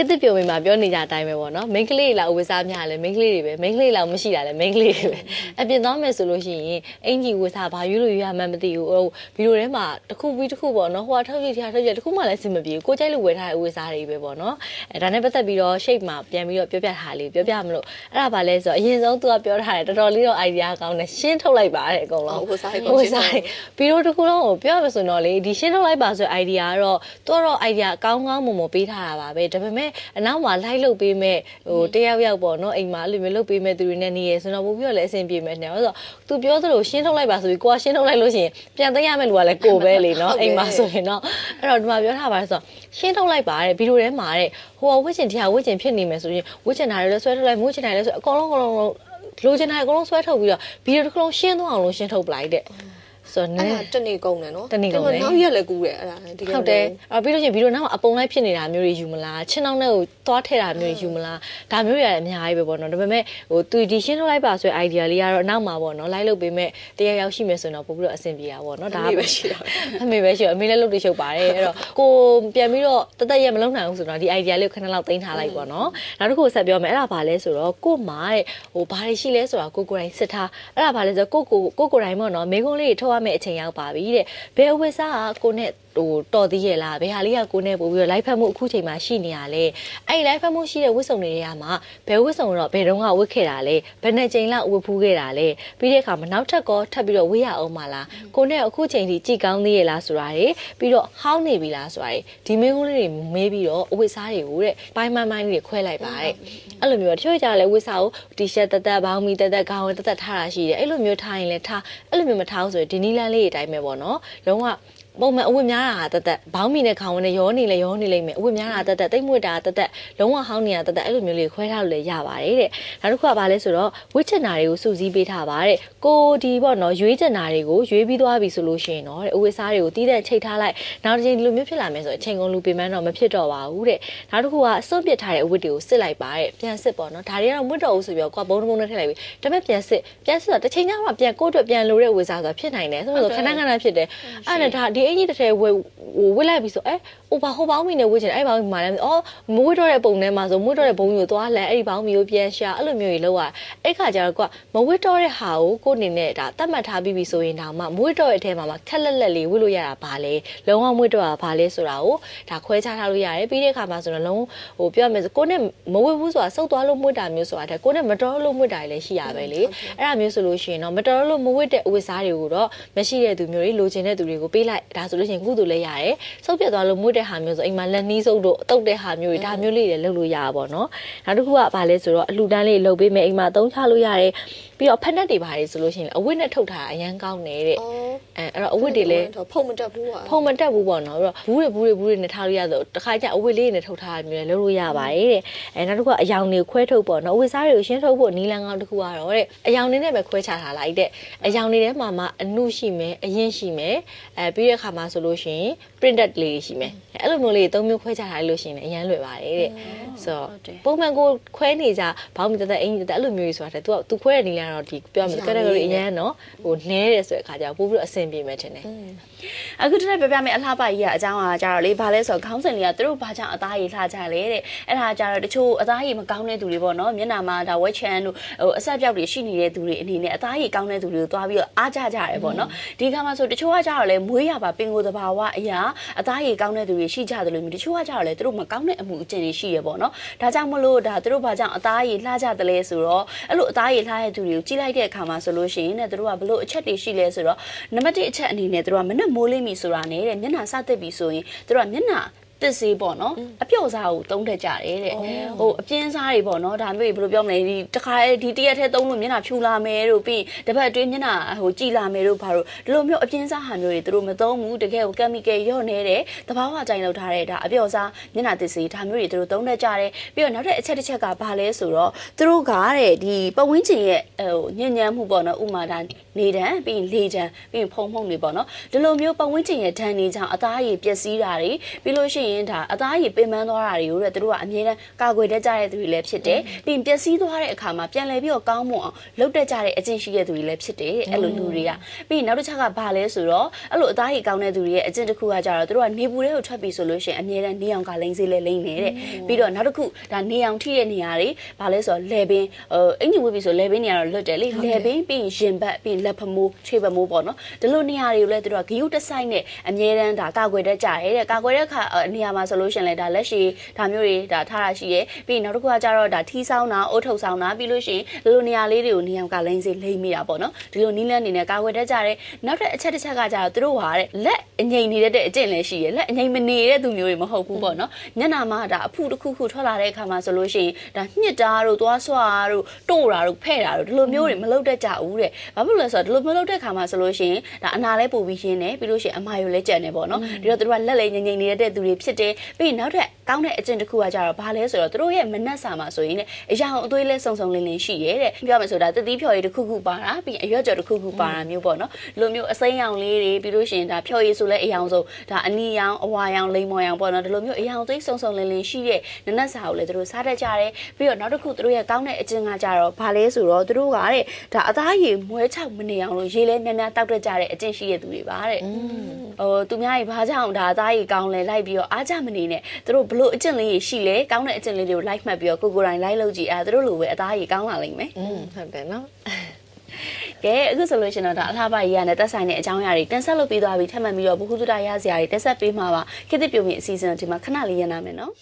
ခက်သစ်ပြုံမိမှာပြောနေကြအတိုင်းပဲပေါ့နော်မိန်းကလေးတွေလောက်ဝစားများလဲမိန်းကလေးတွေပဲမိန်းကလေးလောက်မရှိတာလဲမိန်းကလေးတွေပဲအပြင်သွားမယ်ဆိုလို့ရှိရင်အင်ကြီးဝစားဘာယူလို့ယူရမှန်းမသိဘူးဟိုဗီဒီယိုထဲမှာတစ်ခုပြီးတစ်ခုပေါ့နော်ဟိုကထုတ်ကြည့်ထားထုတ်ကြည့်တစ်ခုမှလည်းစင်မပြေဘူးကိုကြိုက်လို့ဝယ်ထားတဲ့ဝစားတွေပဲပေါ့နော်အဲဒါနဲ့ပတ်သက်ပြီးတော့ shape မှာပြန်ပြီးတော့ပြောပြထားလေးပြောပြမလို့အဲ့ဒါဘာလဲဆိုတော့အရင်ဆုံးသူကပြောထားတယ်တော်တော်လေးတော့ idea ကောင်းတယ်ရှင်းထုတ်လိုက်ပါတဲ့အကုန်လုံးဝစားကိုဝစားပြီးတော့တစ်ခုလုံးကိုပြောရမဆိုတော့လေဒီရှင်းထုတ်လိုက်ပါဆိုတဲ့ idea ကတော့သူကတော့ idea ကောင်းကောင်းမွန်မွန်ပေးထားတာပါပဲဒါပေမဲ့အနောက်မှာ live လုပ်ပေးမဲ့ဟိုတယောက်ယောက်ပေါ့နော်အိမ်မှာအဲ့လိုမျိုးလုပ်ပေးမဲ့သူတွေနဲ့နေရဆိုတော့ပို့ပြီးတော့လည်းအဆင်ပြေမယ်နဲ့ဆိုတော့သူပြောသလိုရှင်းထုတ်လိုက်ပါဆိုပြီးကိုကရှင်းထုတ်လိုက်လို့ရှိရင်ပြန်သိရမယ့်လူကလည်းကိုပဲလေနော်အိမ်မှာဆိုရင်တော့အဲ့တော့ဒီမှာပြောထားပါဆိုတော့ရှင်းထုတ်လိုက်ပါတဲ့ဗီဒီယိုထဲမှာတဲ့ဟိုကဝစ်ချင်တရားဝစ်ချင်ဖြစ်နေမယ်ဆိုရင်ဝစ်ချင်တာတွေလည်းဆွဲထုတ်လိုက်မိုးချင်တာတွေလည်းဆွဲအကုန်လုံးအကုန်လုံးလိုချင်တာအကုန်လုံးဆွဲထုတ်ပြီးတော့ဗီဒီယိုတစ်ခုလုံးရှင်းသွားအောင်လို့ရှင်းထုတ်ပလိုက်တဲ့ ဆိုတော့အဲ့နည်းဒါတနေ့ကုန်တယ်နော်တနေ့ကုန်တယ်နောက်ရက်လည်းကူးတယ်အဲ့ဒါတကယ်ဟုတ်တယ်အဲ့ပြီးလို့ရှိရင်ဗီဒီယိုနောက်မှာအပုံလိုက်ဖြစ်နေတာမျိုးတွေယူမလားချင်းနောက်နဲ့ကိုသွားထည့်တာမျိုးတွေယူမလားဒါမျိုးတွေလည်းအများကြီးပဲပေါ့နော်ဒါပေမဲ့ဟိုသူဒီရှင်းထုတ်လိုက်ပါဆိုတဲ့ idea လေးကတော့နောက်မှာပေါ့နော်လိုက်လုပ်ပေးမဲ့တရားရောက်ရှိမယ်ဆိုတော့ပို့ပြီးတော့အဆင်ပြေတာပေါ့နော်ဒါပဲရှိတာအမေပဲရှိတော့အမေလည်းလုပ်တွေရှုပ်ပါတယ်အဲ့တော့ကိုပြန်ပြီးတော့တသက်ရက်မလုံနိုင်ဘူးဆိုတော့ဒီ idea လေးကိုခဏလောက်သိမ်းထားလိုက်ပေါ့နော်နောက်တစ်ခုဆက်ပြောမယ်အဲ့ဒါဘာလဲဆိုတော့ကို့မှာတဲ့ဟိုဘာတွေရှိလဲဆိုတာကိုကိုယ်တိုင်စစ်ထားအဲ့ဒါဘာလဲဆိုတော့ကိုကိုကိုကိုယ်တိုင်ပေါ့နော်မိကုန်းလေးတွေထုတ်ရမယ့်အချိန်ရောက်ပါပြီတဲ့ဘယ်ဝစ်စားကကိုနဲ့ဟိုတော်သေးရဲ့လားဘယ်ဟာလေးကကိုနဲ့ပို့ပြီးတော့ live ဖတ်မှုအခုချိန်မှာရှိနေရလဲအဲ့ဒီ live ဖတ်မှုရှိတဲ့ဝစ်စုံတွေကမှဘယ်ဝစ်စုံတော့ဘယ်တော့ကဝစ်ခဲ့တာလဲဘယ်နှစ်ချိန်လောက်ဝစ်ဖူးခဲ့တာလဲပြီးတဲ့အခါမှာနောက်ထပ်ကောထပ်ပြီးတော့ဝစ်ရအောင်မလားကိုနဲ့အခုချိန်ထိကြည်ကောင်းသေးရဲ့လားဆိုတာတွေပြီးတော့ဟောင်းနေပြီလားဆိုတာတွေဒီမင်းကုန်းလေးတွေမေးပြီးတော့အဝစ်စားတွေကိုတဲ့ပိုင်းပိုင်းပိုင်းလေးတွေခွဲလိုက်ပါတဲ့အဲ့လိုမျိုးတချို့ကြလဲဝစ်စားကို t-shirt တက်တက်ဘောင်းမီတက်တက်ခေါင်းတက်တက်ထားတာရှိတယ်အဲ့လိုမျိုးထားရင်လည်းထားအဲ့လိုမျိုးမထားဘူးဆိုရင်ဒီနီလန်းလေးတွေအတိုင်းပဲပေါ့နော်လုံးဝ ပုံမှန်အဝတ်များတာဟာတက်တက်ဘောင်းမီနဲ့ခေါင်းဝင်နဲ့ရောနေလဲရောနေလိမ့်မယ်အဝတ်များတာတက်တက်တိတ်မွေ့တာတက်တက်လုံးဝဟောင်းနေတာတက်တက်အဲ့လိုမျိုးလေးခွဲထားလို့လည်းရပါတယ်တဲ့နောက်တစ်ခုကဘာလဲဆိုတော့ဝစ်ချင်တာတွေကိုစုစည်းပေးထားပါတဲ့ကိုဒီပေါ့နော်ရွေးချင်တာတွေကိုရွေးပြီးသွားပြီဆိုလို့ရှိရင်တော့တဲ့အဝတ်စားတွေကိုတီးတဲ့ချိတ်ထားလိုက်နောက်တစ်ချိန်ဒီလိုမျိုးဖြစ်လာမယ်ဆိုအချိန်ကုန်လူပင်မတော့မဖြစ်တော့ပါဘူးတဲ့နောက်တစ်ခုကအစွန့်ပစ်ထားတဲ့အဝတ်တွေကိုစစ်လိုက်ပါတဲ့ပြန်စစ်ပေါ့နော်ဒါတွေကတော့မွတ်တော့ဘူးဆိုပြီးတော့ကိုကဘုံဘုံနဲ့ထည့်လိုက်ပြီဒါပေမဲ့ပြန်စစ်ပြန်စစ်တော့တစ်ချိန်ကျမှပြန်ကိုယ့်အတွက်ပြန်လိုတဲ့ဝတ်စားဆိုတာဖြစ်နိုင်တယ်ဆိုတော့ခဏခဏဖြစ်တယ်အဲ့ဒါဒါဒီအင်ကြီးတစ်ထည်ဝယ်ဟိုဝစ်လိုက်ပြီဆိုအဲဟိုဘာဟိုဘောင်းမီနဲ့ဝစ်ချင်အဲ့ဘောင်းမီမှာလည်းအော်မဝစ်တော့တဲ့ပုံထဲမှာဆိုမဝစ်တော့တဲ့ဘုံမျိုးသွားလဲအဲ့ဒီဘောင်းမီကိုပြန်ရှာအဲ့လိုမျိုးကြီးလောက်ရအဲ့ခါကျတော့ကမဝစ်တော့တဲ့ဟာကိုကိုအနေနဲ့ဒါတတ်မှတ်ထားပြီးပြီဆိုရင်ဒါမှမဝစ်တော့တဲ့အထဲမှာခက်လက်လက်လေးဝစ်လို့ရတာဘာလဲလုံးဝမဝစ်တော့တာဘာလဲဆိုတာကိုဒါခွဲခြားထားလို့ရတယ်ပြီးတဲ့အခါမှာဆိုတော့လုံးဟိုပြောရမယ်ဆိုကိုနဲ့မဝစ်ဘူးဆိုတာစုပ်သွားလို့မွတ်တာမျိုးဆိုတာတဲ့ကိုနဲ့မတော်လို့မွတ်တာလည်းရှိရပဲလေအဲ့ဒါမျိုးဆိုလို့ရှိရင်တော့မတော်လို့မဝစ်တဲ့အဝတ်စားတွေကိုတော့မရှိတဲ့သူမျိုးတွေလိုချင်တဲ့သူတွေကိုပေးလိုက်ဒါဆိုလို့ရှိရင်ကုသိုလ်လည်းရတယ်စုပ်ပြတ်သွားလို့မွတ်တဲ့ဟာမျိုးဆိုအိမ်မှာလက်နှီးစုပ်တို့အတုတ်တဲ့ဟာမျိုးတွေဒါမျိုးလေးတွေလုပ်လို့ရတာပေါ့နော်နောက်တစ်ခုကဘာလဲဆိုတော့အလှူဒန်းလေးလုပ်ပေးမယ်အိမ်မှာသုံးချလို့ရတယ် ပြီးတော့ဖက်နက်တွေပါတယ်ဆိုလို့ရှိရင်အဝတ်နဲ့ထုတ်ထားတာအရန်ကောင်းတယ်တဲ့ အော် အဲအဲ့တော့အဝတ်တွေလည်း ဖုံမတက်ဘူးอ่ะ ဖုံမတက်ဘူးပေါ့နော်ပြီးတော့ဘူးတွေဘူးတွေဘူးတွေနဲ့ထားလို့ရဆိုတခါကျအဝတ်လေးနဲ့ထုတ်ထားရမျိုးလည်းလုပ်လို့ရပါတယ်တဲ့အဲနောက်တစ်ခုကအယောင်တွေခွဲထုတ်ပေါ့နော်အဝတ်စားတွေကိုရှင်းထုတ်ဖို့နီလန်ကောင်းတစ်ခုကတော့တဲ့အယောင်တွေနဲ့ပဲခွဲခြားထားလိုက်တဲ့အယောင်တွေထဲမှာမှအနုရှိမယ်အရင်ရှိမယ်အဲပြီးတဲ့အခါမှာဆိုလို့ရှိရင် printed လေးတွေရှိမယ်အဲအဲ့လိုမျိုးလေးသုံးမျိုးခွဲခြားထားလို့ရှိရင်လည်းအရန်လွယ်ပါတယ်တဲ့ဆိုတော့ပုံမှန်ကိုခွဲနေကြဘောင်းမီတက်တက်အင်ကြီးတက်အဲ့လိုမျိုးကြီးဆိုတာတဲ့ तू က तू ခွဲတဲ့နီလန် ကတော့ဒီပြောရမယ် category အရန်နော်ဟိုနဲတယ်ဆိုတဲ့အခါကျတော့ပို့ပြီးတော့အဆင်ပြေမယ်ထင်တယ်အခုတနေ့ပြပြမယ်အလှပကြီးကအကြောင်းအားကြတော့လေဘာလဲဆိုတော့ခေါင်းစဉ်လေးကသူတို့ဘာကြောင့်အသားရည်လှကြလဲတဲ့အဲ့ဒါကြတော့တချို့အသားရည်မကောင်းတဲ့သူတွေပေါ့နော်မျက်နှာမှာဒါဝက်ချန်တို့ဟိုအဆက်ပြောက်တွေရှိနေတဲ့သူတွေအနေနဲ့အသားရည်ကောင်းတဲ့သူတွေကိုသွားပြီးတော့အားကြကြရဲပေါ့နော်ဒီခါမှာဆိုတချို့ကကြတော့လေမွေးရပါပင်ကိုယ်တဘာဝအရာအသားရည်ကောင်းတဲ့သူတွေရှိကြတယ်လို့မျိုးတချို့ကကြတော့လေသူတို့မကောင်းတဲ့အမှုအကျင့်တွေရှိရပေါ့နော်ဒါကြောင့်မလို့ဒါသူတို့ဘာကြောင့်အသားရည်လှကြတယ်လဲဆိုတော့အဲ့လိုအသားရည်လှတဲ့သူတွေကိုကြည့်လိုက်တဲ့အခါမှာဆိုလို့ရှိရင်တဲ့သူတို့ကဘလို့အချက်တွေရှိလဲဆိုတော့နံပါတ်1အချက်အနေနဲ့သူတို့ကမနဲ့မိုးလိမ့်ပြီဆိုတာနဲ့တဲ့မျက်နှာစသက်ပြီဆိုရင်သူတို့ကမျက်နှာ တစ်စေးပေါ့နော်အပြော့စားကိုတုံးထက်ကြတယ်တဲ့ဟိုအပြင်းစားတွေပေါ့နော်ဒါမျိုးဘယ်လိုပြောမလဲဒီတခါဒီတရက်ထဲတုံးလို့မျက်နှာဖြူလာမယ်တို့ပြီးတစ်ပတ်အတွင်းမျက်နှာဟိုကြည်လာမယ်တို့ဘာလို့ဒီလိုမျိုးအပြင်းစားဟာမျိုးတွေသူတို့မသုံးဘူးတကယ်ကိုကက်မီကယ်ရော့နေတဲ့တဘာဝကြိုင်လောက်ထားတဲ့ဒါအပြော့စားမျက်နှာတစ်စေးဒါမျိုးတွေသူတို့တုံးထက်ကြတယ်ပြီးတော့နောက်ထပ်အချက်တစ်ချက်ကဘာလဲဆိုတော့သူတို့ကတဲ့ဒီပဝင်းကျင်ရဲ့ဟိုညဉ့်ညမ်းမှုပေါ့နော်ဥမာဒါနေတန်းပြီးရင်လေတန်းပြီးရင်ဖုံဖုံတွေပေါ့နော်ဒီလိုမျိုးပဝင်းကျင်ရဲ့ဓာတ်နေကြောင့်အသားရည်ပျက်စီးတာတွေပြီးလို့ရှိရင်ရင်ဒါအသားရည်ပင်ပန်းသွားတာတွေကိုတဲ့သူတို့ကအမြဲတမ်းကာကွယ်တတ်ကြတဲ့သူတွေလည်းဖြစ်တယ်ပြီးရင်ပျက်စီးသွားတဲ့အခါမှာပြန်လည်ပြီးတော့ကောင်းမွန်အောင်လုပ်တတ်ကြတဲ့အကျင့်ရှိတဲ့သူတွေလည်းဖြစ်တယ်အဲ့လိုလူတွေကပြီးရင်နောက်တစ်ချက်ကဘာလဲဆိုတော့အဲ့လိုအသားရည်ကောင်းတဲ့သူတွေရဲ့အကျင့်တစ်ခုကကြတော့သူတို့ကနေပူတဲ့ကိုထွက်ပြီးဆိုလို့ရှိရင်အမြဲတမ်းနေအောင်ကလိမ့်စေးလဲလိမ့်နေတဲ့ပြီးတော့နောက်တစ်ခုဒါနေအောင်ထိတဲ့နေရာတွေဘာလဲဆိုတော့လေပင်ဟိုအင်ဂျင်ဝတ်ပြီးဆိုလေပင်နေရာတော့လွတ်တယ်လေလေပင်ပြီးရင်ရင်ဘတ်ပြီးရင်လက်ဖမိုးခြေဖမိုးပေါ့နော်ဒီလိုနေရာတွေကိုလည်းသူတို့ကဂယုတဆိုင်နဲ့အမြဲတမ်းဒါကာကွယ်တတ်ကြရဲတဲ့ကာကွယ်တဲ့အခါအဲ့နေရာမှာဆိုလို့ရှိရင်လည်းဒါလက်ရှိဒါမျိုးတွေဒါထားတာရှိရဲပြီးရင်နောက်တစ်ခုကကြတော့ဒါထီးဆောင်တာအုတ်ထုပ်ဆောင်တာပြီးလို့ရှိရင်ဒီလိုနေရာလေးတွေကိုနေအောင်ကလိမ့်စေလိမ့်မိတာပေါ့နော်ဒီလိုနီးလန်းနေနဲ့ကာကွယ်တတ်ကြတယ်နောက်တစ်အချက်တစ်ချက်ကကြတော့သူတို့ဟာတဲ့လက်အငိမ့်နေတဲ့အကျင့်လည်းရှိရဲလက်အငိမ့်မနေတဲ့သူမျိုးတွေမဟုတ်ဘူးပေါ့နော်ညနာမှာဒါအဖုတစ်ခုခုထွက်လာတဲ့အခါမှာဆိုလို့ရှိရင်ဒါညှစ်တာတို့သွားဆွာတို့တို့တာတို့ဖဲ့တာတို့ဒီလိုမျိုးတွေမလုပ်တတ်ကြဘူးတဲ့ဘာဖြစ်လို့လဲဆိုတော့ဒီလိုမလုပ်တဲ့အခါမှာဆိုလို့ရှိရင်ဒါအနာလဲပို့ပြီးရင်းနေပြီးလို့ရှိရင်အမာယိုလဲကြံနေပေါ့နော်ဒီတော့သူတို့ကလက်လေငိမ့်ငိမ့်နေတဲ့သူတွေဖြစ်တယ်ပြီးရင်နောက်ထပ် ကောင်းတဲ့အကျင့်တစ်ခုကကြတော့ဘာလဲဆိုတော့သူတို့ရဲ့မနှက်စာမှာဆိုရင်လည်းအရာအသွေးလဲစုံစုံလင်းလင်းရှိရဲတဲ့ပြောမယ်ဆိုတာတတိဖြော်ရည်တစ်ခုခုပါတာပြီးရင်အရွက်ကြော်တစ်ခုခုပါတာမျိုးပေါ့နော်ဒီလိုမျိုးအစိမ်းရောင်လေးတွေပြီးလို့ရှိရင်ဒါဖြော်ရည်ဆိုလဲအယောင်ဆုံးဒါအနီရောင်အဝါရောင်လိမ္မော်ရောင်ပေါ့နော်ဒီလိုမျိုးအရာအသွေးစုံစုံလင်းလင်းရှိတဲ့နနက်စာကိုလည်းသူတို့စားတတ်ကြတယ်ပြီးတော့နောက်တစ်ခုသူတို့ရဲ့ကောင်းတဲ့အကျင့်ကကြတော့ဘာလဲဆိုတော့သူတို့ကတဲ့ဒါအသားရည်မွဲချောက်မနေအောင်လို့ရေလဲများများတောက်တတ်ကြတဲ့အကျင့်ရှိတဲ့သူတွေပါတဲ့ဟိုသူများကြီးဘာကြောင့်ဒါအသားရည်ကောင်းလဲလိုက်ပြီးတော့အားကြမနေနဲ့သူတို့ဘလို့အကျင့်လေးတွေရှိလဲကောင်းတဲ့အကျင့်လေးတွေကိုလိုက်မှတ်ပြီးတော့ကိုကိုယ်တိုင်လိုက်လုပ်ကြည့်အဲသူတို့လိုပဲအသားရည်ကောင်းလာလိမ့်မယ် อืมဟုတ်တယ်နော် ကဲအခုဆိုလို့ရှိရင်တော့ဒါအလားပါရေးရတဲ့တက်ဆိုင်တဲ့အကြောင်းအရာတွေတင်ဆက်လုပ်ပြီးသွားပြီထပ်မံပြီးတော့ဘ ഹു သုဒရရစရာတွေတက်ဆက်ပေးမှာပါခေတ်သစ်ပြုံးမြင့်အစီအစဉ်ကိုဒီမှာခဏလေးရနာမယ်နော်